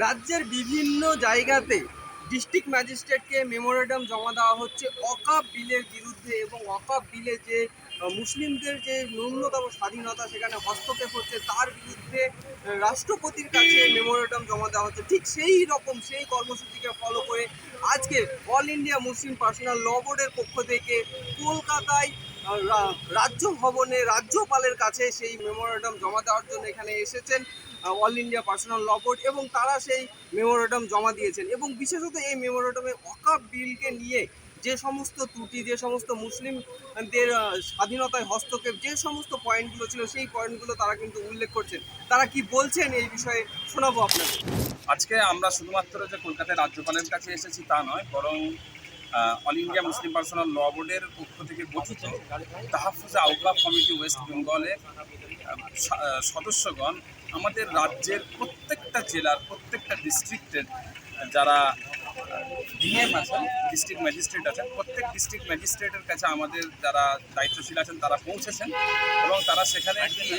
রাজ্যের বিভিন্ন জায়গাতে ডিস্ট্রিক্ট ম্যাজিস্ট্রেটকে মেমোরেন্ডাম জমা দেওয়া হচ্ছে। অকাপ বিলের বিরুদ্ধে এবং অকাপ বিলে যে মুসলিমদের যে ন্যূনতম স্বাধীনতা সেখানে হস্তক্ষেপ হচ্ছে, তার বিরুদ্ধে রাষ্ট্রপতির কাছে মেমোরেন্ডাম জমা দেওয়া হচ্ছে। ঠিক সেই রকম সেই কর্মসূচিকে ফলো করে আজকে all India Muslim personal law বোর্ডের পক্ষ থেকে কলকাতায় রাজ্য ভবনে রাজ্যপালের কাছে সেই মেমোরেন্ডাম জমা দেওয়ার জন্য এখানে এসেছেন। All India personal law board এবং তারা সেই মেমোরেন্ডাম জমা দিয়েছেন। এবং বিশেষত এই মেমোরেন্ডামে অকাপ বিলকে নিয়ে যে সমস্ত ত্রুটি, যে সমস্ত মুসলিমদের স্বাধীনতায় হস্তক্ষেপ, যে সমস্ত পয়েন্টগুলো ছিল সেই পয়েন্টগুলো তারা কিন্তু উল্লেখ করছেন। তারা কি বলছেন এই বিষয়ে শোনাবো আপনাকে আজকে আমরা শুধুমাত্র যে কলকাতায় রাজ্যপালের কাছে এসেছি তা নয়, বরং all India Muslim personal law বোর্ডের পক্ষ থেকে গঠিত তাহাফুজে আউকাফ কমিটি ওয়েস্ট বেঙ্গলের সদস্যগণ আমাদের রাজ্যের প্রত্যেকটা জেলার প্রত্যেকটা ডিস্ট্রিক্টের যারা ডিএম আছেন ডিস্ট্রিক্ট ম্যাজিস্ট্রেট আছেন, প্রত্যেক ডিস্ট্রিক্ট ম্যাজিস্ট্রেটের কাছে আমাদের যারা দায়িত্বশীল আছেন তারা পৌঁছেছেন এবং তারা সেখানে গিয়ে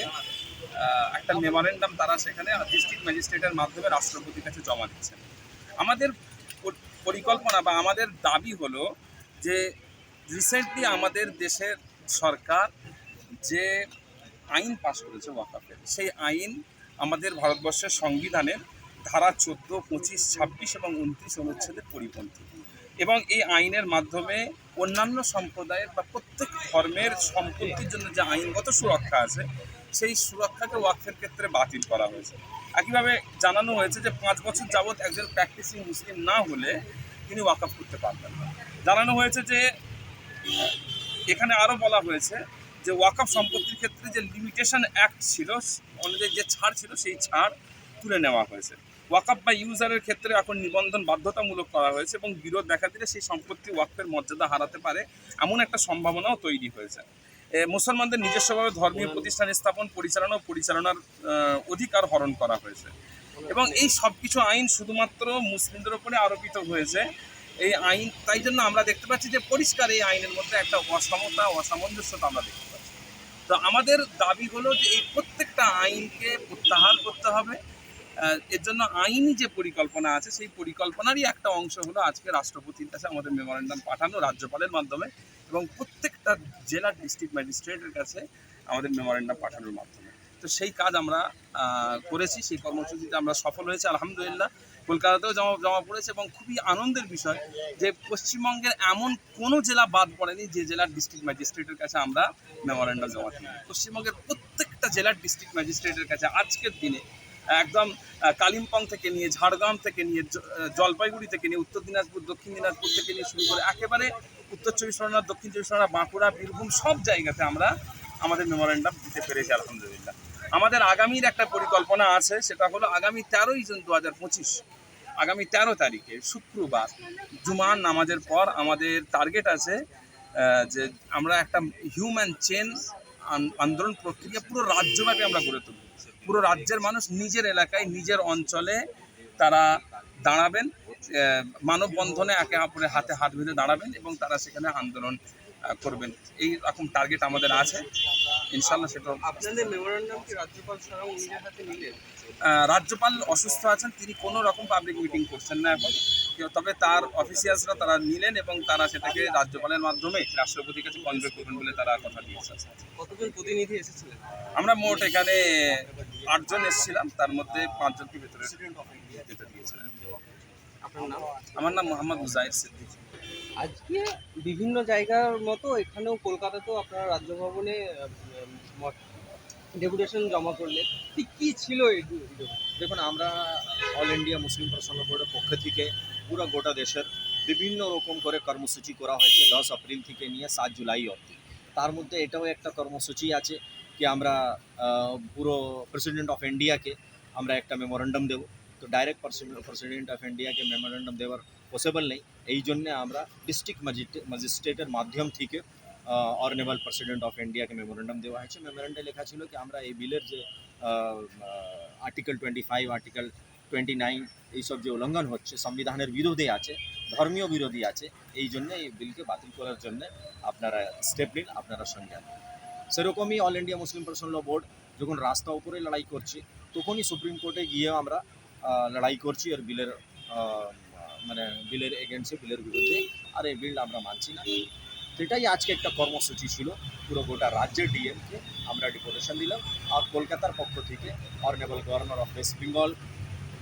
একটা মেমোরেন্ডাম তারা সেখানে ডিস্ট্রিক্ট ম্যাজিস্ট্রেটের মাধ্যমে রাষ্ট্রপতির কাছে জমা দিচ্ছেন। আমাদের পরিকল্পনা বা আমাদের দাবি হলো যে রিসেন্টলি আমাদের দেশের সরকার যে আইন পাশ করেছে ওয়াকাফের, সেই আইন আমাদের ভারতবর্ষের সংবিধানের ধারা চোদ্দ, পঁচিশ, ছাব্বিশ এবং উনত্রিশ অনুচ্ছেদের পরিপন্থী এবং এই আইনের মাধ্যমে অন্যান্য সম্প্রদায়ের বা প্রত্যেক ধর্মের সম্পত্তির জন্য যে আইনগত সুরক্ষা আছে সেই সুরক্ষাকে ওয়াকফের ক্ষেত্রে বাতিল করা হয়েছে। একইভাবে জানানো হয়েছে যে পাঁচ বছর যাবৎ একজন প্র্যাকটিসিং মুসলিম না হলে তিনি ওয়াকআপ করতে পারবেন না। জানানো হয়েছে যে, এখানে আরও বলা হয়েছে যে ওয়াকআপ সম্পত্তির ক্ষেত্রে যে লিমিটেশন অ্যাক্ট ছিল, অনুযায়ী যে ছাড় ছিল, সেই ছাড় তুলে নেওয়া হয়েছে। ওয়াকআপ বা ইউজারের ক্ষেত্রে এখন নিবন্ধন বাধ্যতামূলক করা হয়েছে এবং বিরোধ দেখা দিলে সেই সম্পত্তি ওয়াকফের মর্যাদা হারাতে পারে, এমন একটা সম্ভাবনাও তৈরি হয়েছে। মুসলমানদের নিজস্বভাবে ধর্মীয় প্রতিষ্ঠান স্থাপন, পরিচালনা ও পরিচালনার অধিকার হরণ করা হয়েছে। এবং এই সব কিছু আইন শুধুমাত্র মুসলিমদের উপরে আরোপিত হয়েছে। এই আইন, তাই জন্য আমরা দেখতে পাচ্ছি যে পরিষ্কার এই আইনের মধ্যে একটা অসমতা, অসামঞ্জস্যতা আমরা দেখতে পাচ্ছি। তো আমাদের দাবি হলো যে এই প্রত্যেকটা আইনকে প্রত্যাহার করতে হবে। এর জন্য আইনি যে পরিকল্পনা আছে, সেই পরিকল্পনারই একটা অংশ হলো আজকে রাষ্ট্রপতির কাছে আমাদের মেমোরেন্ডাম পাঠানো রাজ্যপালের মাধ্যমে। এবং প্রত্যেকটা জেলার ডিস্ট্রিক্ট ম্যাজিস্ট্রেটের কাছে আমাদের মেমোরেন্ডাম পাঠানোর মাধ্যমে। তো সেই কাজ আমরা করেছি, সেই কর্মসূচিতে আমরা সফল হয়েছি, আলহামদুলিল্লাহ। কলকাতাতেও জমা জমা পড়েছে এবং খুবই আনন্দের বিষয় যে পশ্চিমবঙ্গের এমন কোনো জেলা বাদ পড়েনি যে জেলার ডিস্ট্রিক্ট ম্যাজিস্ট্রেটের কাছে আমরা মেমোরেন্ডাম জমা দিই। পশ্চিমবঙ্গের প্রত্যেকটা জেলার ডিস্ট্রিক্ট ম্যাজিস্ট্রেটের কাছে আজকের দিনে একদম কালিম্পং থেকে নিয়ে ঝাড়গ্রাম থেকে নিয়ে জলপাইগুড়ি থেকে নিয়ে উত্তর দিনাজপুর, দক্ষিণ দিনাজপুর থেকে নিয়ে শুরু করে একেবারে উত্তর চব্বিশ পরগনা, দক্ষিণ চব্বিশ পরগনা, বাঁকুড়া, বীরভূম সব জায়গাতে আমরা আমাদের মেমোরেন্ডাম দিতে পেরেছি, আলহামদুলিল্লাহ। আমাদের আগামীর একটা পরিকল্পনা আছে, সেটা হলো আগামী তেরোই জুন দু হাজার পঁচিশ, আগামী তেরো তারিখে শুক্রবার, জুমার নামাজের পর আমাদের টার্গেট আছে যে আমরা একটা হিউম্যান চেন আন্দোলন প্রক্রিয়া পুরো রাজ্যব্যাপী আমরা গড়ে তুলব। পুরো রাজ্যের মানুষ নিজের এলাকায় নিজের অঞ্চলে তারা দাঁড়াবেন মানববন্ধনে একে অপরের হাতে হাত বেঁধে দাঁড়াবেন এবং তারা সেখানে আন্দোলন করবেন। এই রকম টার্গেট আমাদের আছে। ইনশাল্লাহ সেটা আপনাদের মেমোরেন্ডাম কি রাজ্যপাল স্বয়ং নিজের হাতে নিলেন রাজ্যপাল অসুস্থ আছেন তিনি কোনো রকম পাবলিক মিটিং করছেন না এখন। তবে তার অফিসিয়ালসরা তারা নিলেন এবং তারা সেটাকে রাজ্যপালের মাধ্যমে রাষ্ট্রপতির কাছে কনভে করবেন বলে তারা কথা দিয়েছে কতজন প্রতিনিধি এসেছিলেন? আমরা মোট এখানে আটজন এসেছিলাম তার মধ্যে পাঁচজনকে ভেতরে যেতে দিয়েছিলেন আমার নাম মোহাম্মদ মুজাহির সিদ্দিক। আজকে বিভিন্ন জায়গার মতো এখানেও কলকাতাতেও আপনারা রাজ্য ভবনে ডেপুটেশন জমা করলেন ঠিক কি ছিল এই দেখুন, আমরা অল ইন্ডিয়া মুসলিম পার্সোনাল বোর্ডের পক্ষ থেকে পুরো গোটা দেশের বিভিন্ন রকম করে কর্মসূচি করা হয়েছে দশ এপ্রিল থেকে নিয়ে সাত জুলাই অবধি। তার মধ্যে এটাও একটা কর্মসূচি আছে কি আমরা পুরো প্রেসিডেন্ট অফ ইন্ডিয়াকে আমরা একটা মেমোরেন্ডাম দেবো। তো ডাইরেক্ট প্রেসিডেন্ট অফ ইন্ডিয়াকে মেমোরেন্ডাম দেওয়ার পসিবল নেই। এই জন্যে আমরা ডিস্ট্রিক্ট ম্যাজিস্ট্রেটের মাধ্যম থেকে অর্নেবল প্রেসিডেন্ট অফ ইন্ডিয়াকে মেমোরেন্ডাম দেওয়া হয়েছে। মেমোরেন্ডে লেখা ছিল কি, আমরা এই বিলের যে article twenty five article twenty nine এইসব যে উল্লঙ্ঘন হচ্ছে, সংবিধানের বিরোধী আছে, ধর্মীয় বিরোধী আছে, এই জন্য এই বিলকে বাতিল করার জন্য আপনারা স্টেপ নিন, আপনারা আনুন। সেরকমই all India Muslim personal law board যখন রাস্তা উপরে লড়াই করছে, তখনই সুপ্রিম কোর্টে গিয়ে আমরা লড়াই করছি আর বিলের মানে বিলের এগেন্সে বিলের বিরুদ্ধে। আর এই বিল আমরা মানছি না। সেটাই আজকে একটা কর্মসূচি ছিল। পুরো গোটা রাজ্যের ডিএমকে আমরা ডিপুটেশন দিলাম। আর কলকাতার পক্ষ থেকে honourable governor of West Bengal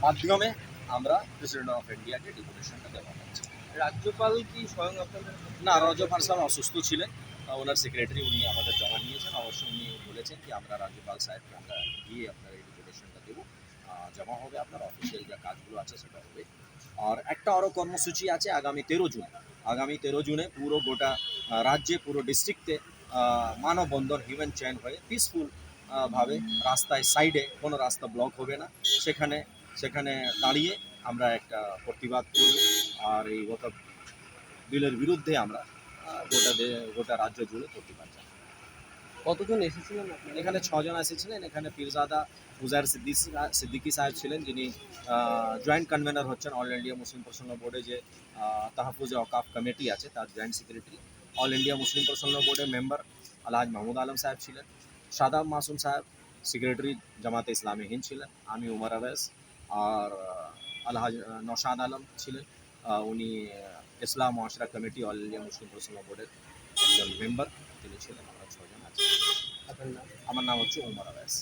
মাধ্যমে আমরা প্রেসিডেন্ট অফ ইন্ডিয়াকে ডিপুটেশনটা দেওয়া হচ্ছে রাজ্যপাল কি স্বয়ং আপনাদের না রাজ্যপাল সাহেব অসুস্থ ছিলেন। ওনার সেক্রেটারি উনি আমাদের জমা নিয়েছেন অবশ্য উনি বলেছেন কি আমরা রাজ্যপাল সাহেবকে আমরা গিয়ে আপনার এই ডিপুটেশনটা দেবো। জমা হবে আপনার অফিসিয়াল যা কাজগুলো আছে সেটা হবে। আর একটা আরও কর্মসূচি আছে আগামী তেরো জুন। আগামী তেরো জুনে পুরো গোটা রাজ্যে, পুরো ডিস্ট্রিক্টে মানববন্ধন, হিউম্যান চেন হয়ে পিসফুল ভাবে রাস্তায় সাইডে কোনো রাস্তা ব্লক হবে না। সেখানে সেখানে দাঁড়িয়ে আমরা একটা প্রতিবাদ করব। আর এই গত বিলের বিরুদ্ধে আমরা গোটা গোটা রাজ্য জুড়ে প্রতিবাদ জানাব। কতজন এসেছিলেন এখানে ছজন এসেছিলেন এখানে পীরজাদা হুজার সিদ্দিক সিদ্দিকি সাহেব ছিলেন যিনি জয়েন্ট কনভেনার হচ্ছেন অল ইন্ডিয়া মুসলিম পার্সোনাল বোর্ডে যে তাহফুজে অকাফ কমিটি আছে তার joint secretary all India Muslim personal বোর্ডের মেম্বার আলহাজ মাহমুদ আলম সাহেব ছিলেন। সাদাব মাসুম সাহেব সেক্রেটারি জামাতে ইসলামী হিন্দ ছিলেন। আমি উমর আবেস আর আলহাজ আহ, নওশাদ আলম ছিলেন। উনি ইসলাম মহাশরা committee all India Muslim personal বোর্ডের একজন মেম্বার তিনি ছিলেন। আমরা ছজন। আমার নাম হচ্ছে উমর আবেস